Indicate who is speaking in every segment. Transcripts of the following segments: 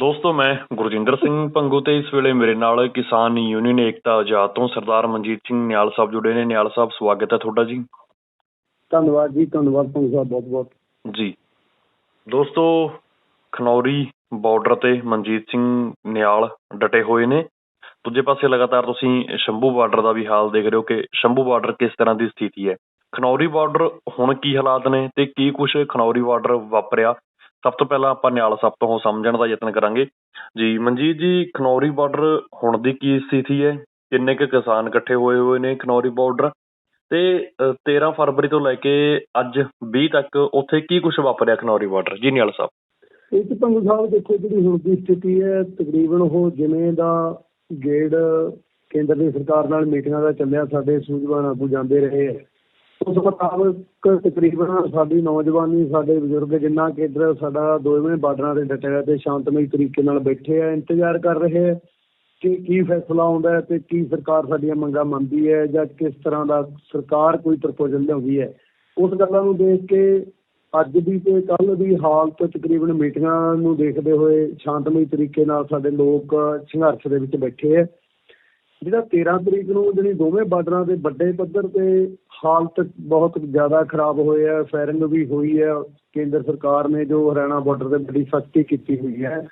Speaker 1: ਦੋਸਤੋ ਮੈਂ ਗੁਰਜਿੰਦਰ ਸਿੰਘ ਪੰਗੂ ਤੇ ਇਸ ਵੇਲੇ ਮੇਰੇ ਨਾਲ ਕਿਸਾਨ ਯੂਨੀਅਨ ਏਕਤਾ ਆਜ਼ਾਦ ਤੋਂ ਸਰਦਾਰ ਮਨਜੀਤ ਸਿੰਘ ਨਿਆਲ ਸਾਹਿਬ ਜੁੜੇ ਨੇ। ਨਿਆਲ ਸਾਹਿਬ ਸਵਾਗਤ ਹੈ ਤੁਹਾਡਾ ਜੀ।
Speaker 2: ਧੰਨਵਾਦ ਜੀ ਧੰਨਵਾਦ ਤੁਹਾਨੂੰ ਸਾਹਿਬ ਬਹੁਤ ਬਹੁਤ।
Speaker 1: ਜੀ। ਦੋਸਤੋ ਖਨੌਰੀ ਬਾਰਡਰ ਤੇ ਮਨਜੀਤ ਸਿੰਘ ਨਿਆਲ ਡਟੇ ਹੋਏ ਨੇ। ਦੂਜੇ ਪਾਸੇ ਲਗਾਤਾਰ ਤੁਸੀਂ ਸ਼ੰਭੂ ਬਾਰਡਰ ਦਾ ਵੀ ਹਾਲ ਦੇਖ ਰਹੇ ਹੋ ਕਿ ਸ਼ੰਭੂ ਬਾਰਡਰ ਕਿਸ ਤਰ੍ਹਾਂ ਦੀ ਸਥਿਤੀ ਹੈ। ਖਨੌਰੀ ਬਾਰਡਰ ਹੁਣ ਕੀ ਹਾਲਾਤ ਨੇ ਤੇ ਕੀ ਕੁਝ ਖਨੌਰੀ ਬਾਰਡਰ ਵਾਪਰਿਆ? ਸਭ ਤੋਂ ਪਹਿਲਾਂ ਆਪਾਂ ਨਿਆਲ ਸਾਹਿਬ ਤੋਂ ਸਮਝਣ ਦਾ ਯਤਨ ਕਰਾਂਗੇ। ਜੀ, ਮਨਜੀਤ ਜੀ, ਖਨੌਰੀ ਬਾਰਡਰ ਹੁਣ ਦੀ ਕੀ ਸਥਿਤੀ ਹੈ? ਕਿੰਨੇ ਕੁ ਕਿਸਾਨ ਇਕੱਠੇ ਹੋਏ ਹੋਏ ਨੇ ਖਨੌਰੀ ਬਾਰਡਰ ਤੇ 13 ਫਰਵਰੀ ਤੋਂ ਲੈ ਕੇ ਅੱਜ 20 ਤੱਕ ਉੱਥੇ ਕੀ ਕੁਝ ਵਾਪਰਿਆ ਖਨੌਰੀ ਬਾਰਡਰ ਜੀ, ਨਿਆਲ ਸਾਹਿਬ।
Speaker 2: ਇਹ ਚ ਪੰਗੂ ਸਾਹਿਬ ਦੇਖੋ ਜਿਹੜੀ ਹੁਣ ਦੀ ਸਥਿਤੀ ਹੈ, ਤਕਰੀਬਨ ਉਹ ਜਿਵੇਂ ਦਾ ਗੇੜ ਕੇਂਦਰ ਦੀ ਸਰਕਾਰ ਨਾਲ ਮੀਟਿੰਗਾਂ ਦਾ ਚੱਲਿਆ, ਸਾਡੇ ਸੂਝਵਾਨ ਆਗੂ ਜਾਂਦੇ ਰਹੇ ਉਸ ਮੁਤਾਬਕ ਤਕਰੀਬਨ ਸਾਡੀ ਨੌਜਵਾਨੀ, ਸਾਡੇ ਬਜ਼ੁਰਗ ਜਿੰਨਾ ਕਿ ਇੱਧਰ ਸਾਡਾ ਦੋਵੇਂ ਬਾਰਡਰਾਂ ਤੇ ਡਟੇ ਹੋਏ ਤੇ ਸ਼ਾਂਤਮਈ ਤਰੀਕੇ ਨਾਲ ਬੈਠੇ ਆ, ਇੰਤਜ਼ਾਰ ਕਰ ਰਹੇ ਹੈ ਕਿ ਕੀ ਫੈਸਲਾ ਆਉਂਦਾ ਹੈ ਤੇ ਕੀ ਸਰਕਾਰ ਸਾਡੀਆਂ ਮੰਗਾਂ ਮੰਨਦੀ ਹੈ ਜਾਂ ਕਿਸ ਤਰ੍ਹਾਂ ਦਾ ਸਰਕਾਰ ਕੋਈ ਪ੍ਰਪੋਜ਼ਲ ਲਿਆਉਂਦੀ ਹੈ। ਉਸ ਗੱਲਾਂ ਨੂੰ ਦੇਖ ਕੇ ਅੱਜ ਦੀ ਤੇ ਕੱਲ ਦੀ ਹਾਲਤ ਤਕਰੀਬਨ ਮੀਟਿੰਗਾਂ ਨੂੰ ਦੇਖਦੇ ਹੋਏ ਸ਼ਾਂਤਮਈ ਤਰੀਕੇ ਨਾਲ ਸਾਡੇ ਲੋਕ ਸੰਘਰਸ਼ ਦੇ ਵਿੱਚ ਬੈਠੇ ਹੈ ਜਿਹੜਾ 13 ਤਰੀਕ ਨੂੰ ਜਿਹੜੀ ਦੋਵੇਂ ਬਾਰਡਰਾਂ ਦੇ ਵੱਡੇ ਪੱਧਰ ਤੇ ਹਾਲਤ ਬਹੁਤ ਜ਼ਿਆਦਾ ਖਰਾਬ ਹੋਈ ਹੈ ਫਾਇਰਿੰਗ ਵੀ ਹੋਈ ਹੈ ਕੇਂਦਰ ਸਰਕਾਰ ਨੇ ਜੋ ਹਰਿਆਣਾ ਬਾਰਡਰ ਤੇ ਬੜੀ ਸਖਤੀ ਕੀਤੀ ਹੋਈ ਹੈ।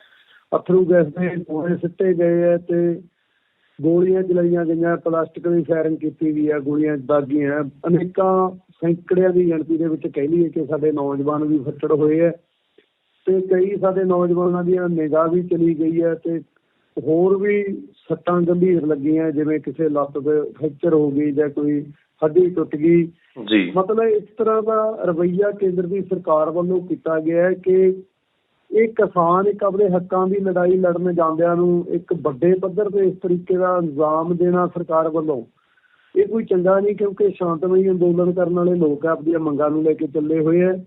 Speaker 2: ਅਥਰੂ ਗੈਸ ਦੇ ਗੋਲੇ ਸਿੱਟੇ ਗਏ ਹੈ ਤੇ ਗੋਲੀਆਂ ਚਲਾਈਆਂ ਗਈਆਂ, ਪਲਾਸਟਿਕ ਦੀ ਫਾਇਰਿੰਗ ਕੀਤੀ ਗਈ ਹੈ ਗੋਲੀਆਂ ਦਾਗੀਆਂ ਅਨੇਕਾਂ ਸੈਂਕੜਿਆਂ ਦੀ ਗਿਣਤੀ ਦੇ ਵਿੱਚ ਕਹਿ ਲਈਏ ਕਿ ਸਾਡੇ ਨੌਜਵਾਨ ਵੀ ਫੱਟੜ ਹੋਏ ਹੈ ਤੇ ਕਈ ਸਾਡੇ ਨੌਜਵਾਨਾਂ ਦੀਆਂ ਨਿਗਾਹ ਵੀ ਚਲੀ ਗਈ ਹੈ ਤੇ ਹੋਰ ਵੀ ਸੱਟਾਂ ਗੰਭੀਰ ਲੱਗੀਆਂ ਜਿਵੇਂ ਕਿਸੇ ਲੱਤ ਤੇ ਫ੍ਰੈਕਚਰ ਹੋ ਗਈ ਜਾਂ ਕੋਈ ਹੱਡੀ ਟੁੱਟ ਗਈ।
Speaker 1: ਜੀ।
Speaker 2: ਮਤਲਬ ਇਸ ਤਰ੍ਹਾਂ ਦਾ ਰਵੱਈਆ ਕੇਂਦਰ ਦੀ ਸਰਕਾਰ ਵੱਲੋਂ ਕੀਤਾ ਗਿਆ ਹੈ ਕਿ ਇਹ ਕਿਸਾਨ ਇੱਕ ਆਪਣੇ ਹੱਕਾਂ ਦੀ ਲੜਾਈ ਲੜਨ ਜਾਂਦਿਆਂ ਨੂੰ ਇੱਕ ਵੱਡੇ ਪੱਧਰ ਤੇ ਇਸ ਤਰੀਕੇ ਦਾ ਇਲਜ਼ਾਮ ਦੇਣਾ ਸਰਕਾਰ ਵੱਲੋਂ ਇਹ ਕੋਈ ਚੰਗਾ ਨਹੀਂ ਕਿਉਂਕਿ ਸ਼ਾਂਤਮਈ ਅੰਦੋਲਨ ਕਰਨ ਵਾਲੇ ਲੋਕ ਆਪਣੀਆਂ ਮੰਗਾਂ ਨੂੰ ਲੈ ਕੇ ਚੱਲੇ ਹੋਏ ਹੈ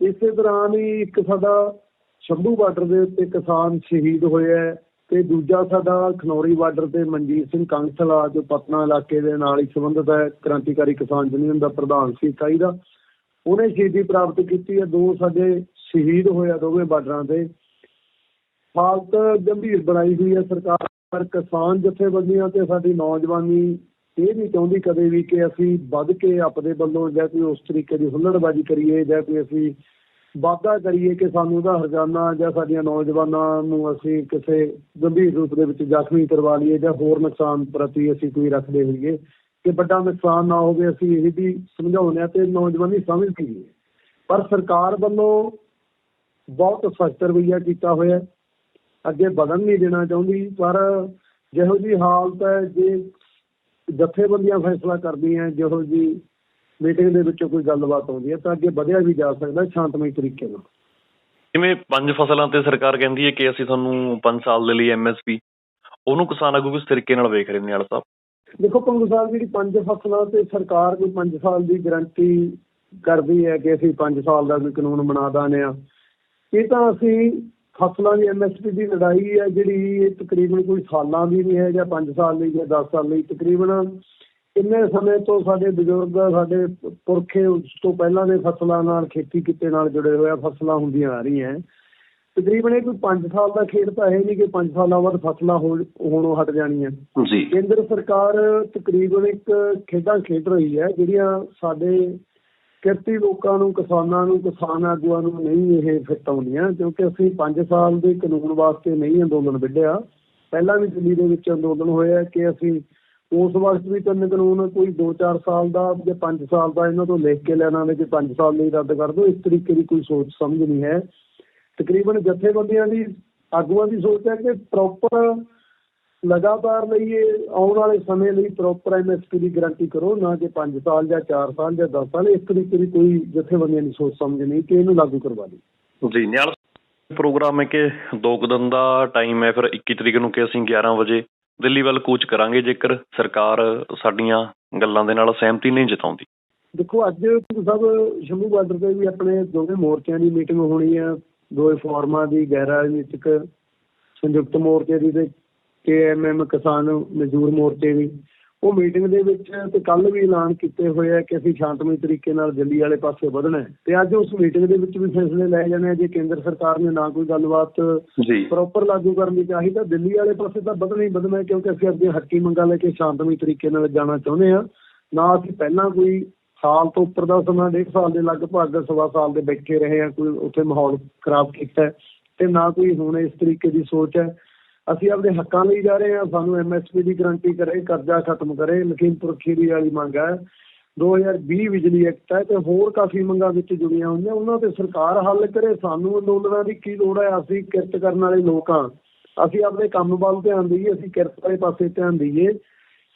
Speaker 2: ਇਸੇ ਦੌਰਾਨ ਹੀ ਇੱਕ ਸਾਡਾ ਸ਼ੰਭੂ ਬਾਰਡਰ ਦੇ ਉੱਤੇ ਕਿਸਾਨ ਸ਼ਹੀਦ ਹੋਇਆ ਹੈ ਤੇ ਦੂਜਾ ਸਾਡਾ ਖਨੌਰੀ ਬਾਰਡਰ ਤੇ ਮਨਜੀਤ ਸਿੰਘ ਕੰਸਲਾ ਜੋ ਪਟਨਾ ਇਲਾਕੇ ਦੇ ਨਾਲ ਹੀ ਸੰਬੰਧਿਤ ਹੈ, ਕ੍ਰਾਂਤੀਕਾਰੀ ਕਿਸਾਨ ਯੂਨੀਅਨ ਦਾ ਪ੍ਰਧਾਨ ਸੀ ਇਕਾਈ ਦਾ। ਉਹਨੇ ਸ਼ਹੀਦੀ ਪ੍ਰਾਪਤ ਕੀਤੀ ਹੈ, ਦੋ ਸਾਡੇ ਸ਼ਹੀਦ ਹੋਇਆ ਦੋਵੇਂ ਬਾਰਡਰਾਂ ਤੇ। ਹਾਲਤ ਗੰਭੀਰ ਬਣਾਈ ਹੋਈ ਹੈ ਸਰਕਾਰ, ਪਰ ਕਿਸਾਨ ਜਥੇਬੰਦੀਆਂ ਤੇ ਸਾਡੀ ਨੌਜਵਾਨੀ ਇਹ ਨਹੀਂ ਚਾਹੁੰਦੀ ਕਦੇ ਵੀ ਕਿ ਅਸੀਂ ਵੱਧ ਕੇ ਆਪਦੇ ਵੱਲੋਂ ਜਾਂ ਕੋਈ ਉਸ ਤਰੀਕੇ ਦੀ ਹੁੱਲੜਬਾਜ਼ੀ ਕਰੀਏ ਜਾਂ ਕੋਈ ਅਸੀਂ ਵਾਅਦਾ ਕਰੀਏ ਕਿ ਸਾਨੂੰ ਉਹਦਾ ਹਰਜਾਨਾ ਜਾਂ ਸਾਡੀਆਂ ਨੌਜਵਾਨਾਂ ਨੂੰ ਅਸੀਂ ਕਿਸੇ ਗੰਭੀਰ ਰੂਪ ਦੇ ਵਿੱਚ ਜ਼ਖਮੀ ਕਰਵਾ ਲਈਏ ਜਾਂ ਹੋਰ ਨੁਕਸਾਨ ਪ੍ਰਤੀ ਅਸੀਂ ਕੋਈ ਰੱਖਦੇ ਹੋਈਏ, ਕਿ ਵੱਡਾ ਨੁਕਸਾਨ ਨਾ ਹੋਵੇ, ਅਸੀਂ ਇਹ ਵੀ ਸਮਝਾਉਂਦੇ ਹਾਂ ਤੇ ਨੌਜਵਾਨੀ ਸਮਝਦੀ ਹੈ ਪਰ ਸਰਕਾਰ ਵੱਲੋਂ ਬਹੁਤ ਸਖਤ ਰਵੱਈਆ ਕੀਤਾ ਹੋਇਆ, ਅੱਗੇ ਵਧਣ ਨਹੀਂ ਦੇਣਾ ਚਾਹੁੰਦੀ, ਪਰ ਜਿਹੋ ਜੀ ਹਾਲਤ ਹੈ, ਜੇ ਜਥੇਬੰਦੀਆਂ ਫੈਸਲਾ ਕਰਦੀਆਂ, ਜਿਹੋ ਜੀ ਮੀਟਿੰਗ ਦੇ ਵਿੱਚੋਂ ਕੋਈ ਗੱਲਬਾਤ ਆਉਂਦੀ ਹੈ ਤਾਂ ਅੱਗੇ ਵਧਿਆ ਵੀ ਜਾ ਸਕਦਾ ਸ਼ਾਂਤਮਈ ਤਰੀਕੇ ਨਾਲ।
Speaker 1: ਜਿਵੇਂ ਪੰਜ ਫਸਲਾਂ ਤੇ ਸਰਕਾਰ ਕਹਿੰਦੀ ਹੈ ਕਿ ਅਸੀਂ ਤੁਹਾਨੂੰ 5 ਸਾਲ ਦੇ ਲਈ ਐਮਐਸਪੀ ਉਹਨੂੰ ਕਿਸਾਨ ਆਗੂ ਕਿਸ ਤਰੀਕੇ ਨਾਲ ਵੇਖ ਰਹੇ ਨੇ ਨਿਆਲ ਸਾਹਿਬ?
Speaker 2: ਦੇਖੋ ਪੰਗੂ ਸਾਹਿਬ ਜਿਹੜੀ ਪੰਜ ਫਸਲਾਂ ਤੇ ਸਰਕਾਰ ਕੋਈ 5 ਸਾਲ ਦੀ ਗਾਰੰਟੀ ਕਰਦੀ ਹੈ ਕਿ ਅਸੀਂ 5 ਸਾਲ ਦਾ ਕੋਈ ਕਾਨੂੰਨ ਬਣਾ ਦਾਨੇ ਆ। ਇਹ ਤਾਂ ਅਸੀਂ ਫਸਲਾਂ ਦੀ ਐਮਐਸਪੀ ਦੀ ਲੜਾਈ ਹੈ ਜਿਹੜੀ ਇਹ ਤਕਰੀਬਨ ਕੋਈ ਸਾਲਾਂ ਦੀ ਨਹੀਂ ਹੈ ਜਾਂ 5 ਸਾਲ ਲਈ ਜਾਂ 10 ਸਾਲ ਲਈ। ਤਕਰੀਬਨ ਕਿੰਨੇ ਸਮੇਂ ਤੋਂ ਸਾਡੇ ਬਜ਼ੁਰਗ ਸਾਡੇ ਪੁਰਖੇ ਉਸ ਤੋਂ ਪਹਿਲਾਂ ਦੇ ਫਸਲਾਂ ਨਾਲ ਖੇਤੀ ਕਿੱਤੇ ਨਾਲ ਜੁੜੇ ਹੋਏ ਆ ਫਸਲਾਂ ਹੁੰਦੀਆਂ ਆ ਰਹੀਆਂ। ਤਕਰੀਬਨ ਇਹ ਕੋਈ 5 ਸਾਲ ਦਾ ਖੇਡ ਤਾਂ ਹੈ ਨਹੀਂ ਕਿ 5 ਸਾਲਾਂ ਬਾਅਦ ਫਸਲਾਂ ਹੋਣੋਂ ਹਟ ਜਾਣੀਆਂ।
Speaker 1: ਜੀ।
Speaker 2: ਕੇਂਦਰ ਸਰਕਾਰ ਤਕਰੀਬਨ ਇੱਕ ਖੇਡਾਂ ਖੇਡ ਰਹੀ ਹੈ ਜਿਹੜੀਆਂ ਸਾਡੇ ਕਿਰਤੀ ਲੋਕਾਂ ਨੂੰ ਕਿਸਾਨਾਂ ਨੂੰ ਕਿਸਾਨ ਆਗੂਆਂ ਨੂੰ ਨਹੀਂ ਇਹ ਫਿੱਟ ਆਉਂਦੀਆਂ ਕਿਉਂਕਿ ਅਸੀਂ 5 ਸਾਲ ਦੇ ਕਾਨੂੰਨ ਵਾਸਤੇ ਨਹੀਂ ਅੰਦੋਲਨ ਵਿੱਢਿਆ। ਪਹਿਲਾਂ ਵੀ ਦਿੱਲੀ ਦੇ ਵਿੱਚ ਅੰਦੋਲਨ ਹੋਇਆ ਕਿ ਅਸੀਂ ਉਸ ਵਕਤ ਵੀ ਤਿੰਨ ਕਾਨੂੰਨ, ਕੋਈ 2-4 ਸਾਲ ਦਾ ਜਾਂ 5 ਸਾਲ ਦਾ ਇਹਨਾਂ ਤੋਂ ਲਿਖ ਕੇ ਲੈਣਾ ਵੀ ਕਿ 5 ਸਾਲ ਲਈ ਰੱਦ ਕਰ ਦਿਓ ਇਸ ਤਰੀਕੇ ਦੀ ਕੋਈ ਸੋਚ ਸਮਝ ਨਹੀਂ ਹੈ। ਤਕਰੀਬਨ ਜਥੇਬੰਦੀਆਂ ਦੀ ਆਗੂਆਂ ਦੀ ਸੋਚ ਹੈ ਕਿ ਪ੍ਰੋਪਰ ਲਗਾਤਾਰ ਲਈ ਇਹ ਆਉਣ ਵਾਲੇ ਸਮੇਂ ਲਈ ਪ੍ਰੋਪਰ ਐਮਐਸਪੀ ਦੀ ਗਾਰੰਟੀ ਕਰੋ, ਨਾ ਕਿ 5 ਸਾਲ ਜਾਂ 4 ਸਾਲ ਜਾਂ 10 ਸਾਲ, ਇਸ ਤਰੀਕੇ ਦੀ ਕੋਈ ਜਥੇਬੰਦੀਆਂ ਦੀ ਸੋਚ ਸਮਝ ਨਹੀਂ ਕਿ ਇਹਨੂੰ ਲਾਗੂ ਕਰਵਾ ਲਈ
Speaker 1: ਜੀ ਨਿਆਲ ਪ੍ਰੋਗਰਾਮ ਹੈ ਕਿ ਦੋ ਕੁ ਦਿਨ ਦਾ ਟਾਈਮ ਹੈ, ਫਿਰ 21 ਤਰੀਕ ਨੂੰ ਕਿ ਅਸੀਂ 11 ਵਜੇ ਦਿੱਲੀ ਵੱਲ ਕੂਚ ਕਰਾਂਗੇ ਜੇਕਰ ਸਰਕਾਰ ਸਾਡੀਆਂ ਗੱਲਾਂ ਦੇ ਨਾਲ ਸਹਿਮਤੀ ਨਹੀਂ ਜਤਾਉਂਦੀ।
Speaker 2: ਦੇਖੋ, ਅੱਜ ਸਭ ਸ਼ੰਭੂ ਬਾਰਡਰ ਤੇ ਵੀ ਆਪਣੇ ਦੋਵੇਂ ਮੋਰਚਿਆਂ ਦੀ ਮੀਟਿੰਗ ਹੋਣੀ ਆ, ਦੋਵੇਂ ਫੋਰਮਾਂ ਦੀ ਗੈਰ ਰਾਜਨੀਤਿਕ ਸੰਯੁਕਤ ਮੋਰਚੇ ਦੀ ਤੇ ਕੇਐਮਐਮ ਕਿਸਾਨ ਮਜ਼ਦੂਰ ਮੋਰਚੇ ਦੀ। ਉਹ ਮੀਟਿੰਗ ਦੇ ਵਿੱਚ ਤੇ ਕੱਲ ਵੀ ਐਲਾਨ ਕੀਤੇ ਹੋਏ ਆ ਕਿ ਅਸੀਂ ਸ਼ਾਂਤਮਈ ਤਰੀਕੇ ਨਾਲ ਦਿੱਲੀ ਵਾਲੇ ਪਾਸੇ ਵਧਣਾ ਹੈ। ਤੇ ਅੱਜ ਉਸ ਮੀਟਿੰਗ ਦੇ ਵਿੱਚ ਵੀ ਫੈਸਲੇ ਲਏ ਜਾਣੇ ਆ ਜੇ ਕੇਂਦਰ ਸਰਕਾਰ ਨੇ ਨਾ ਕੋਈ ਗੱਲਬਾਤ ਪ੍ਰੋਪਰ ਲਾਗੂ ਕਰਨੀ ਚਾਹੀ ਤਾਂ ਦਿੱਲੀ ਵਾਲੇ ਪਾਸੇ ਤਾਂ ਵਧਣਾ ਹੀ ਵਧਣਾ ਹੈ ਕਿਉਂਕਿ ਅਸੀਂ ਆਪਣੀਆਂ ਹੱਕੀ ਮੰਗਾਂ ਲੈ ਕੇ ਸ਼ਾਂਤਮਈ ਤਰੀਕੇ ਨਾਲ ਜਾਣਾ ਚਾਹੁੰਦੇ ਆ ਨਾ ਅਸੀਂ ਪਹਿਲਾਂ ਕੋਈ ਸਾਲ ਤੋਂ ਉੱਪਰ ਦਾ ਸਮਾਂ ਡੇਢ ਸਾਲ ਦੇ ਲਗਭਗ ਸਵਾ ਸਾਲ ਦੇ ਬੈਠੇ ਰਹੇ ਆ ਕੋਈ ਉੱਥੇ ਮਾਹੌਲ ਖਰਾਬ ਕੀਤਾ ਤੇ ਨਾ ਕੋਈ ਹੁਣ ਇਸ ਤਰੀਕੇ ਦੀ ਸੋਚ ਹੈ ਅਸੀਂ ਆਪਣੇ ਹੱਕਾਂ ਲਈ ਜਾ ਰਹੇ ਹਾਂ ਸਾਨੂੰ ਐਮਐਸਪੀ ਦੀ ਗਾਰੰਟੀ ਕਰੇ ਕਰਜ਼ਾ ਖਤਮ ਕਰੇ ਲਖੀਮਪੁਰ ਖੀਰੀ ਵਾਲੀ ਮੰਗ ਹੈ। 2020 ਬਿਜਲੀ ਐਕਟ ਹੈ ਤੇ ਹੋਰ ਕਾਫੀ ਮੰਗਾਂ ਵਿੱਚ ਜੁੜੀਆਂ ਹੋਈਆਂ ਉਹਨਾਂ ਤੇ ਸਰਕਾਰ ਹੱਲ ਕਰੇ ਸਾਨੂੰ ਅੰਦੋਲਨਾਂ ਦੀ ਕੀ ਲੋੜ ਹੈ ਅਸੀਂ ਕਿਰਤ ਕਰਨ ਵਾਲੇ ਲੋਕ ਹਾਂ। ਅਸੀਂ ਆਪਣੇ ਕੰਮ ਵੱਲ ਧਿਆਨ ਦਈਏ ਅਸੀਂ ਕਿਰਤ ਵਾਲੇ ਪਾਸੇ ਧਿਆਨ ਦਈਏ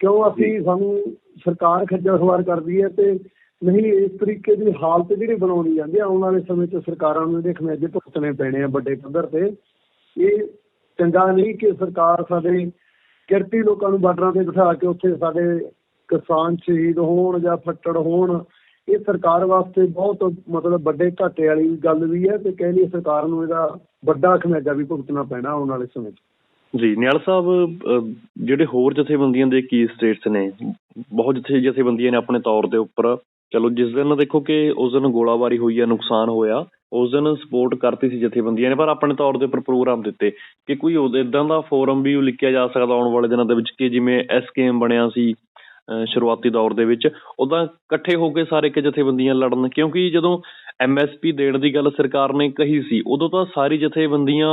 Speaker 2: ਕਿਉਂ ਅਸੀਂ ਸਾਨੂੰ ਸਰਕਾਰ ਖੱਜਲ ਖਵਾਰ ਕਰਦੀ ਹੈ ਤੇ ਨਹੀਂ ਇਸ ਤਰੀਕੇ ਦੀ ਹਾਲਤ ਜਿਹੜੀ ਬਣਾਉਣੀ ਜਾਂਦੀ ਆਉਣ ਵਾਲੇ ਸਮੇਂ 'ਚ ਸਰਕਾਰਾਂ ਨੂੰ ਇਹਦੇ ਖਮਿਆਜੇ ਭੁਗਤਣੇ ਪੈਣੇ ਆ ਵੱਡੇ ਪੱਧਰ ਤੇ। ਇਹ ਚੰਗਾ ਨਹੀਂ ਕਿ ਸਰਕਾਰ ਸਾਡੇ ਕਿਰਤੀ ਲੋਕਾਂ ਨੂੰ ਬਾਰਡਰਾਂ ਤੇ ਬਿਠਾ ਕੇ ਉੱਥੇ ਸਾਡੇ ਕਿਸਾਨ ਸ਼ਹੀਦ ਹੋਣ ਜਾਂ ਫੱਟੜ ਹੋਣ, ਇਹ ਸਰਕਾਰ ਵਾਸਤੇ ਬਹੁਤ ਮਤਲਬ ਵੱਡੇ ਘਾਟੇ ਵਾਲੀ ਗੱਲ ਵੀ ਹੈ ਤੇ ਕਹਿ ਲਈ ਸਰਕਾਰ ਨੂੰ ਇਹਦਾ ਵੱਡਾ ਖਮਿਆਜਾ ਵੀ ਭੁਗਤਣਾ ਪੈਣਾ ਆਉਣ ਵਾਲੇ ਸਮੇਂ 'ਚ।
Speaker 1: ਜੀ ਨਿਆਲ ਸਾਹਿਬ ਜਿਹੜੇ ਹੋਰ ਜਥੇਬੰਦੀਆਂ ਦੇ ਕੀ ਸਟੇਟਸ ਨੇ? ਬਹੁਤ ਜਥੇ ਜਥੇਬੰਦੀਆਂ ਨੇ ਆਪਣੇ ਤੌਰ ਦੇ ਉੱਪਰ। ਚਲੋ, ਜਿਸ ਦਿਨ ਦੇਖੋ ਕਿ ਉਸ ਦਿਨ ਗੋਲਾਬਾਰੀ ਹੋਈ ਹੈ ਨੁਕਸਾਨ ਹੋਇਆ ਉਸ ਦਿਨ ਸਪੋਰਟ ਕਰਤੀ ਸੀ ਜਥੇਬੰਦੀਆਂ ਨੇ, ਪਰ ਆਪਣੇ ਤੌਰ ਦੇ ਉੱਪਰ ਪ੍ਰੋਗਰਾਮ ਦਿੱਤੇ ਕਿ ਕੋਈ ਇਦਾਂ ਦਾ ਫੋਰਮ ਵੀ ਉਲੀਕਿਆ ਜਾ ਸਕਦਾ ਆਉਣ ਵਾਲੇ ਦਿਨਾਂ ਦੇ ਵਿੱਚ ਕਿ ਜਿਵੇਂ ਐਸਕੇਐਮ ਬਣਿਆ ਸੀ ਸ਼ੁਰੂਆਤੀ ਦੌਰ ਦੇ ਵਿੱਚ ਉਦਾਂ ਇਕੱਠੇ ਹੋ ਕੇ ਸਾਰੇ ਇੱਕ ਜਥੇਬੰਦੀਆਂ ਲੜਨ, ਕਿਉਂਕਿ ਜਦੋਂ ਐਮਐਸਪੀ ਦੇਣ ਦੀ ਗੱਲ ਸਰਕਾਰ ਨੇ ਕਹੀ ਸੀ, ਉਦੋਂ ਤਾਂ ਸਾਰੀ ਜਥੇਬੰਦੀਆਂ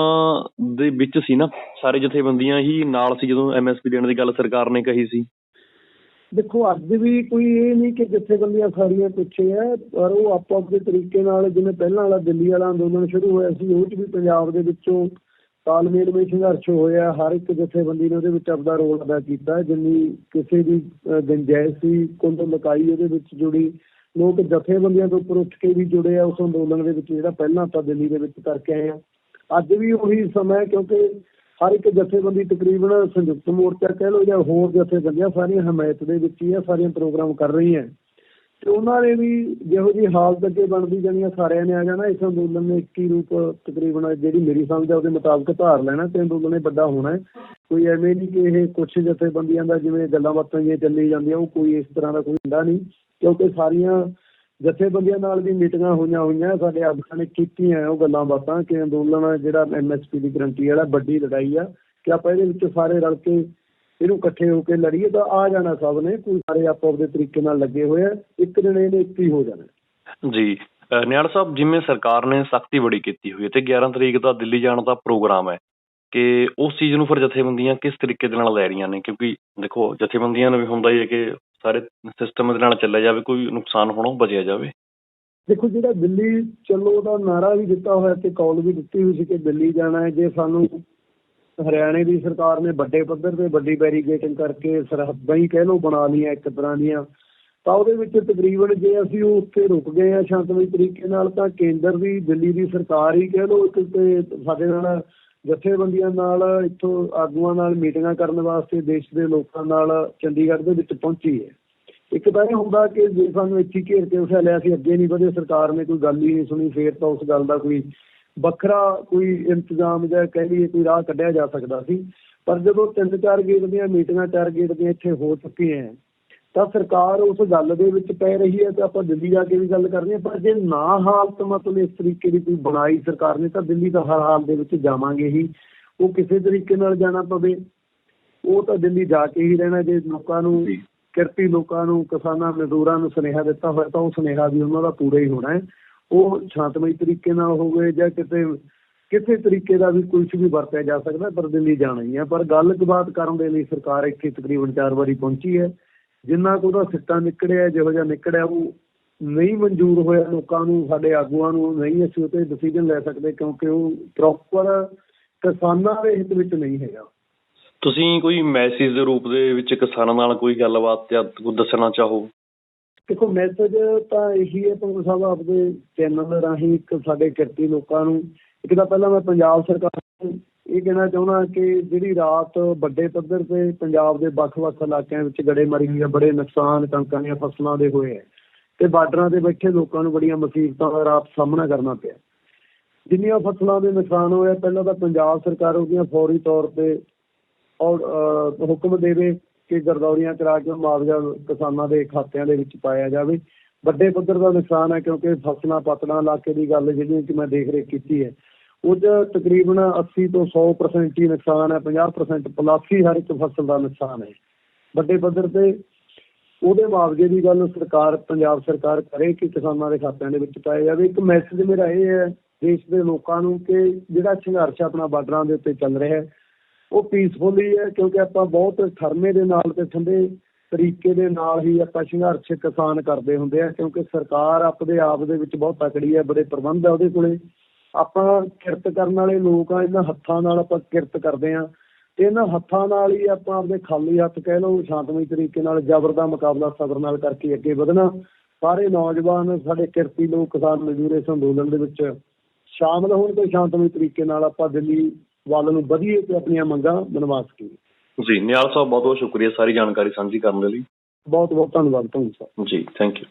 Speaker 1: ਦੇ ਵਿੱਚ ਸੀ ਨਾ, ਸਾਰੇ ਜਥੇਬੰਦੀਆਂ ਹੀ ਨਾਲ ਸੀ ਜਦੋਂ ਐਮਐਸਪੀ ਦੇਣ ਦੀ ਗੱਲ ਸਰਕਾਰ ਨੇ ਕਹੀ ਸੀ।
Speaker 2: ਦੇਖੋ ਅੱਜ ਵੀ ਕੋਈ ਇਹ ਨਹੀਂ ਕਿ ਜਥੇਬੰਦੀਆਂ ਸਾਰੀਆਂ ਪਿੱਛੇ ਹੈ ਪਰ ਉਹ ਆਪੋ ਆਪਣੇ ਤਰੀਕੇ ਨਾਲ ਜਿਵੇਂ ਪਹਿਲਾਂ ਵਾਲਾ ਦਿੱਲੀ ਵਾਲਾ ਅੰਦੋਲਨ ਸ਼ੁਰੂ ਹੋਇਆ ਸੀ ਉਹ 'ਚ ਵੀ ਪੰਜਾਬ ਦੇ ਵਿੱਚੋਂ ਤਾਲਮੇਲ ਵਿੱਚ ਸੰਘਰਸ਼ ਹੋਇਆ ਹਰ ਇੱਕ ਜਥੇਬੰਦੀ ਨੇ ਉਹਦੇ ਵਿੱਚ ਆਪਦਾ ਰੋਲ ਅਦਾ ਕੀਤਾ ਜਿੰਨੀ ਕਿਸੇ ਦੀ ਅਹ, ਸੀ ਕੁੰਡ ਲਕਾਈ ਉਹਦੇ ਵਿੱਚ ਜੁੜੀ ਲੋਕ ਜਥੇਬੰਦੀਆਂ ਤੋਂ ਉੱਪਰ ਉੱਠ ਕੇ ਵੀ ਜੁੜੇ ਆ ਉਸ ਅੰਦੋਲਨ ਦੇ ਵਿੱਚ ਜਿਹੜਾ ਪਹਿਲਾਂ ਆਪਾਂ ਦਿੱਲੀ ਦੇ ਵਿੱਚ ਕਰਕੇ ਆਏ ਆ। ਅੱਜ ਵੀ ਉਹੀ ਸਮਾਂ ਕਿਉਂਕਿ ਹਰ ਇੱਕ ਜਥੇਬੰਦੀ ਤਕਰੀਬਨ ਸੰਯੁਕਤ ਮੋਰਚਾ ਕਹਿ ਲਓ ਜਾਂ ਹੋਰ ਜਥੇਬੰਦੀਆਂ ਸਾਰੀਆਂ ਹਮਾਇਤ ਦੇ ਵਿੱਚ ਹੀ ਆ, ਸਾਰੀਆਂ ਪ੍ਰੋਗਰਾਮ ਕਰ ਰਹੀਆਂ। ਤੇ ਉਹਨਾਂ ਨੇ ਵੀ ਜਿਹੋ ਜਿਹੀ ਹਾਲਤ ਅੱਗੇ ਬਣਦੀ ਜਾਣੀ ਜਾਣੀਆਂ ਸਾਰਿਆਂ ਨੇ ਆ ਜਾਣਾ। ਇਸ ਅੰਦੋਲਨ ਨੇ 21 ਰੂਪ ਤਕਰੀਬਨ ਜਿਹੜੀ ਮੇਰੀ ਸਮਝ ਆ, ਉਹਦੇ ਮੁਤਾਬਕ ਧਾਰ ਲੈਣਾ ਤੇ ਅੰਦੋਲਨ ਨੇ ਵੱਡਾ ਹੋਣਾ। ਕੋਈ ਐਵੇਂ ਨਹੀਂ ਕਿ ਇਹ ਕੁਝ ਜਥੇਬੰਦੀਆਂ ਦਾ ਜਿਵੇਂ ਗੱਲਾਂ ਬਾਤਾਂ ਜਿਹੀਆਂ ਚੱਲੀ ਜਾਂਦੀਆਂ, ਉਹ ਕੋਈ ਇਸ ਤਰ੍ਹਾਂ ਦਾ ਕੋਈ ਹੁੰਦਾ ਨਹੀਂ, ਕਿਉਂਕਿ ਸਾਰੀਆਂ ਜਥੇਬੰਦੀਆਂ ਨਾਲ ਵੀ ਮੀਟਿੰਗਾਂ ਹੋਈਆਂ ਹੋਈਆਂ ਸਾਡੇ ਆਗੂਆਂ ਨੇ ਕੀਤੀਆਂ ਉਹ ਗੱਲਾਂ ਬਾਤਾਂ ਕਿ ਅੰਦੋਲਨ ਜਿਹੜਾ ਐਮਐਸਪੀ ਦੀ ਗਰੰਟੀ ਵਾਲਾ ਵੱਡੀ ਲੜਾਈ ਆ ਕਿ ਆਪਾਂ ਇਹਦੇ ਵਿੱਚ ਸਾਰੇ ਰਲ ਕੇ ਇਹਨੂੰ ਇਕੱਠੇ ਹੋ ਕੇ ਲੜੀਏ ਤਾਂ ਆ ਜਾਣਾ ਸਭ ਨੇ ਕੋਈ ਸਾਰੇ ਆਪੋ ਆਪਣੇ ਤਰੀਕੇ ਨਾਲ ਲੱਗੇ ਹੋਏ ਆ ਇੱਕ ਦਿਨ ਇਹਨੇ ਇੱਕ ਹੀ ਹੋ ਜਾਣਾ।
Speaker 1: ਜੀ ਅਹ, ਨਿਆਲ ਸਾਹਿਬ ਜਿਵੇਂ ਸਰਕਾਰ ਨੇ ਸਖਤੀ ਬੜੀ ਕੀਤੀ ਹੋਈ ਹੈ ਤੇ 11 ਤਰੀਕ ਦਾ ਦਿੱਲੀ ਜਾਣ ਦਾ ਪ੍ਰੋਗਰਾਮ ਹੈ ਕਿ ਉਸ ਚੀਜ਼ ਨੂੰ ਫਿਰ ਜਥੇਬੰਦੀਆਂ ਕਿਸ ਤਰੀਕੇ ਦੇ ਨਾਲ ਲੈ ਰਹੀਆਂ ਨੇ? ਕਿਉਂਕਿ ਦੇਖੋ ਜਥੇਬੰਦੀਆਂ ਨੂੰ ਵੀ ਹੁੰਦਾ ਹੀ ਹੈ ਕਿ ਸਾਰੇ ਸਿਸਟਮ ਦੇ ਨਾਲ ਚੱਲਿਆ ਜਾਵੇ, ਕੋਈ ਨੁਕਸਾਨ ਹੋਣੋਂ ਬਚਿਆ ਜਾਵੇ।
Speaker 2: ਦੇਖੋ, ਜਿਹੜਾ ਦਿੱਲੀ, ਚੱਲੋ ਦਾ ਨਾਰਾ ਵੀ ਦਿੱਤਾ ਹੋਇਆ ਤੇ ਕਾਲ ਵੀ ਦਿੱਤੀ ਹੋਈ ਸੀ ਕਿ ਦਿੱਲੀ ਜਾਣਾ ਹੈ, ਜੇ ਸਾਨੂੰ ਹਰਿਆਣੇ ਦੀ ਸਰਕਾਰ ਨੇ ਵੱਡੇ ਪੱਧਰ ਤੇ ਵੱਡੀ ਬੈਰੀਕੇਡਿੰਗ ਕਰਕੇ ਸਰਹੱਦਾਂ ਹੀ ਕਹਿ ਲਓ ਬਣਾ ਲਈਆਂ ਇੱਕ ਤਰ੍ਹਾਂ ਦੀਆਂ, ਤਾਂ ਉਹਦੇ ਵਿੱਚ ਤਕਰੀਬਨ ਜੇ ਅਸੀਂ ਉੱਥੇ ਰੁਕ ਗਏ ਆ ਸ਼ਾਂਤਮਈ ਤਰੀਕੇ ਨਾਲ, ਤਾਂ ਕੇਂਦਰ ਦੀ, ਦਿੱਲੀ ਦੀ ਸਰਕਾਰ ਹੀ ਕਹਿ ਲੋ ਇੱਕ ਤੇ ਸਾਡੇ ਨਾਲ ਜਥੇਬੰਦੀਆਂ ਨਾਲ ਇੱਥੋਂ ਆਗੂਆਂ ਨਾਲ ਮੀਟਿੰਗਾਂ ਕਰਨ ਵਾਸਤੇ ਦੇਸ਼ ਦੇ ਲੋਕਾਂ ਨਾਲ ਚੰਡੀਗੜ੍ਹ ਦੇ ਵਿੱਚ ਪਹੁੰਚੀ ਹੈ। ਇੱਕ ਤਾਂ ਇਹ ਹੁੰਦਾ ਕਿ ਜੇ ਸਾਨੂੰ ਇੱਥੇ ਘੇਰ ਕੇ ਉਠਾ ਲਿਆ ਸੀ, ਅੱਗੇ ਨਹੀਂ ਵਧੇ, ਸਰਕਾਰ ਨੇ ਕੋਈ ਗੱਲ ਹੀ ਨਹੀਂ ਸੁਣੀ, ਫੇਰ ਤਾਂ ਉਸ ਗੱਲ ਦਾ ਕੋਈ ਵੱਖਰਾ ਕੋਈ ਇੰਤਜ਼ਾਮ ਜਾਂ ਕਹਿ ਲਈਏ ਕੋਈ ਰਾਹ ਕੱਢਿਆ ਜਾ ਸਕਦਾ ਸੀ। ਪਰ ਜਦੋਂ ਤਿੰਨ ਚਾਰ ਗੇਟ ਦੀਆਂ ਮੀਟਿੰਗਾਂ, ਚਾਰ ਗੇਟ ਦੀਆਂ ਇੱਥੇ ਹੋ ਚੁੱਕੀਆਂ ਹੈ ਤਾਂ ਸਰਕਾਰ ਉਸ ਗੱਲ ਦੇ ਵਿੱਚ ਪੈ ਰਹੀ ਹੈ ਤੇ ਆਪਾਂ ਦਿੱਲੀ ਜਾ ਕੇ ਵੀ ਗੱਲ ਕਰਨੀ ਹੈ ਪਰ ਜੇ ਨਾ ਹਾਲਤ ਮਤਲਬ ਇਸ ਤਰੀਕੇ ਦੀ ਕੋਈ ਬਣਾਈ ਸਰਕਾਰ ਨੇ ਤਾਂ ਦਿੱਲੀ ਤਾਂ ਹਰ ਹਾਲ ਦੇ ਵਿੱਚ ਜਾਵਾਂਗੇ ਹੀ। ਉਹ ਕਿਸੇ ਤਰੀਕੇ ਨਾਲ ਜਾਣਾ ਪਵੇ ਉਹ ਤਾਂ ਦਿੱਲੀ ਜਾ ਕੇ ਹੀ ਰਹਿਣਾ ਜੇ ਲੋਕਾਂ ਨੂੰ ਕਿਰਤੀ ਲੋਕਾਂ ਨੂੰ ਕਿਸਾਨਾਂ ਮਜ਼ਦੂਰਾਂ ਨੂੰ ਸੁਨੇਹਾ ਦਿੱਤਾ ਹੋਇਆ ਤਾਂ ਉਹ ਸੁਨੇਹਾ ਵੀ ਉਹਨਾਂ ਦਾ ਪੂਰਾ ਹੀ ਹੋਣਾ ਹੈ। ਉਹ ਸ਼ਾਂਤਮਈ ਤਰੀਕੇ ਨਾਲ ਹੋਵੇ ਜਾਂ ਕਿਤੇ ਕਿਸੇ ਤਰੀਕੇ ਦਾ ਵੀ ਕੁਝ ਵੀ ਵਰਤਿਆ ਜਾ ਸਕਦਾ ਪਰ ਦਿੱਲੀ ਜਾਣਾ ਹੀ ਹੈ। ਪਰ ਗੱਲਬਾਤ ਕਰਨ ਦੇ ਲਈ ਸਰਕਾਰ ਇੱਥੇ ਤਕਰੀਬਨ ਚਾਰ ਵਾਰੀ ਪਹੁੰਚੀ ਹੈ। ਜਿੰਨਾ ਕੁ ਉਹਦਾ ਸਿੱਟਾ ਨਿਕੜਿਆ ਜਿਹੋ ਜਿਹਾ ਨਿਕੜਿਆ ਉਹ ਨਹੀਂ ਮਨਜ਼ੂਰ ਹੋਇਆ ਲੋਕਾਂ ਨੂੰ ਸਾਡੇ ਆਗੂਆਂ ਨੂੰ ਨਹੀਂ ਅਸੀਂ ਉਹ ਤੇ ਡਿਸੀਜਨ ਲੈ ਸਕਦੇ ਕਿਉਂਕਿ ਉਹ ਪ੍ਰੋਪਰ ਕਿਸਾਨਾਂ ਦੇ ਹਿੱਤ ਵਿੱਚ ਨਹੀਂ ਹੈਗਾ।
Speaker 1: ਤੁਸੀਂ ਕੋਈ ਮੈਸੇਜ ਦੇ ਰੂਪ ਦੇ ਵਿੱਚ ਕਿਸਾਨਾਂ ਨਾਲ ਕੋਈ ਗੱਲਬਾਤ ਜਾਂ ਕੋਈ ਦੱਸਣਾ ਚਾਹੋ?
Speaker 2: ਦੇਖੋ ਮੈਸੇਜ ਤਾਂ ਇਹੀ ਹੈ ਪੰਗੂ ਸਾਹਿਬ ਆਪਦੇ ਚੈਨਲ ਰਾਹੀਂ ਇੱਕ ਸਾਡੇ ਕਿਰਤੀ ਲੋਕਾਂ ਨੂੰ ਇੱਕ ਤਾਂ ਪਹਿਲਾਂ ਮੈਂ ਪੰਜਾਬ ਸਰਕਾਰ ਨੂੰ ਇਹ ਕਹਿਣਾ ਚਾਹੁੰਦਾ ਕਿ ਜਿਹੜੀ ਰਾਤ ਵੱਡੇ ਪੱਧਰ ਤੇ ਪੰਜਾਬ ਦੇ ਵੱਖ-ਵੱਖ ਇਲਾਕਿਆਂ ਵਿੱਚ ਗੜੇਮਾਰੀ ਹੋਈ ਹੈ ਬੜੇ ਨੁਕਸਾਨ ਕਣਕਾਂ ਦੀਆਂ ਫਸਲਾਂ ਦੇ ਹੋਏ ਹੈ ਤੇ ਬਾਰਡਰਾਂ ਤੇ ਬੈਠੇ ਲੋਕਾਂ ਨੂੰ ਬੜੀਆਂ ਮੁਸੀਬਤਾਂ ਦਾ ਰਾਤ ਸਾਹਮਣਾ ਕਰਨਾ ਪਿਆ। ਜਿੰਨੀਆਂ ਫਸਲਾਂ ਦੇ ਨੁਕਸਾਨ ਹੋਇਆ ਪਹਿਲਾਂ ਤਾਂ ਪੰਜਾਬ ਸਰਕਾਰ ਉਹਦੀਆਂ ਫੌਰੀ ਤੌਰ ਤੇ ਔਰ ਹੁਕਮ ਦੇਵੇ ਕਿ ਗਰਦੌਰੀਆਂ ਕਰਾ ਕੇ ਮੁਆਵਜ਼ਾ ਕਿਸਾਨਾਂ ਦੇ ਖਾਤਿਆਂ ਦੇ ਵਿੱਚ ਪਾਇਆ ਜਾਵੇ। ਵੱਡੇ ਪੱਧਰ ਦਾ ਨੁਕਸਾਨ ਹੈ ਕਿਉਂਕਿ ਫਸਲਾਂ ਪਤਲਾਂ ਇਲਾਕੇ ਦੀ ਗੱਲ ਜਿਹੜੀ ਕਿ ਮੈਂ ਦੇਖ ਰੇਖ ਕੀਤੀ ਹੈ। ਉਹ 'ਚ ਤਕਰੀਬਨ 80 ਤੋਂ 100% ਹੀ ਨੁਕਸਾਨ ਹੈ 50% ਪਲੱਸ ਹੀ ਹਰ ਇੱਕ ਫਸਲ ਦਾ ਨੁਕਸਾਨ ਹੈ। ਵੱਡੇ ਪੱਧਰ ਤੇ ਉਹਦੇ ਮੁਆਵਜ਼ੇ ਦੀ ਗੱਲ ਸਰਕਾਰ, ਪੰਜਾਬ ਸਰਕਾਰ ਕਰੇ ਕਿ ਕਿਸਾਨਾਂ ਦੇ ਖਾਤਿਆਂ ਦੇ ਵਿੱਚ ਪਾਇਆ ਜਾਵੇ, ਇੱਕ ਮੈਸੇਜ ਮੇਰਾ ਇਹ ਹੈ, ਦੇਸ਼ ਦੇ ਲੋਕਾਂ ਨੂੰ ਕਿ ਜਿਹੜਾ ਸੰਘਰਸ਼ ਆਪਣਾ ਬਾਰਡਰਾਂ ਦੇ ਉੱਤੇ ਚੱਲ ਰਿਹਾ ਹੈ, ਉਹ ਪੀਸਫੁਲੀ ਹੈ, ਕਿਉਂਕਿ ਆਪਾਂ ਬਹੁਤ ਠਰਮੇ ਦੇ ਨਾਲ ਤੇ ਠੰਡੇ ਤਰੀਕੇ ਦੇ ਨਾਲ ਹੀ ਆਪਾਂ ਸੰਘਰਸ਼ ਕਿਸਾਨ ਕਰਦੇ ਹੁੰਦੇ ਆ, ਕਿਉਂਕਿ ਸਰਕਾਰ ਆਪਦੇ ਆਪ ਦੇ ਵਿੱਚ ਬਹੁਤ ਤਕੜੀ ਹੈ, ਬੜੇ ਪ੍ਰਬੰਧ ਆ ਉਹਦੇ ਕੋਲੇ। ਆਪਾਂ ਕਿਰਤ ਕਰਨ ਵਾਲੇ ਲੋਕ ਆ ਇਹਨਾਂ ਹੱਥਾਂ ਨਾਲ ਆਪਾਂ ਕਿਰਤ ਕਰਦੇ ਆ। ਤੇ ਇਹਨਾਂ ਹੱਥਾਂ ਨਾਲ ਹੀ ਆਪਾਂ ਆਪਦੇ ਖਾਲੀ ਹੱਥ ਕਹਿ ਲਓ ਸ਼ਾਂਤਮਈ ਤਰੀਕੇ ਨਾਲ ਜ਼ਬਰ ਦਾ ਮੁਕਾਬਲਾ ਸਬਰ ਨਾਲ ਕਰਕੇ ਅੱਗੇ ਵਧਣਾ। ਸਾਰੇ ਨੌਜਵਾਨ ਸਾਡੇ ਕਿਰਤੀ ਲੋਕ ਕਿਸਾਨ ਮਜ਼ਦੂਰ ਇਸ ਅੰਦੋਲਨ ਦੇ ਵਿੱਚ ਸ਼ਾਮਲ ਹੋਣ ਤੇ ਸ਼ਾਂਤਮਈ ਤਰੀਕੇ ਨਾਲ ਆਪਾਂ ਦਿੱਲੀ ਵੱਲ ਨੂੰ ਵਧੀਏ ਤੇ ਆਪਣੀਆਂ ਮੰਗਾਂ ਮਨਵਾ ਸਕੀਏ।
Speaker 1: ਜੀ ਨਿਹਾਲ ਸਾਹਿਬ ਬਹੁਤ ਬਹੁਤ ਸ਼ੁਕਰੀਆ ਸਾਰੀ ਜਾਣਕਾਰੀ ਸਾਂਝੀ ਕਰਨ ਦੇ ਲਈ।
Speaker 2: ਬਹੁਤ ਬਹੁਤ ਧੰਨਵਾਦ। ਤੁਹਾਨੂੰ ਸਰ
Speaker 1: ਜੀ ਥੈਂਕ ਯੂ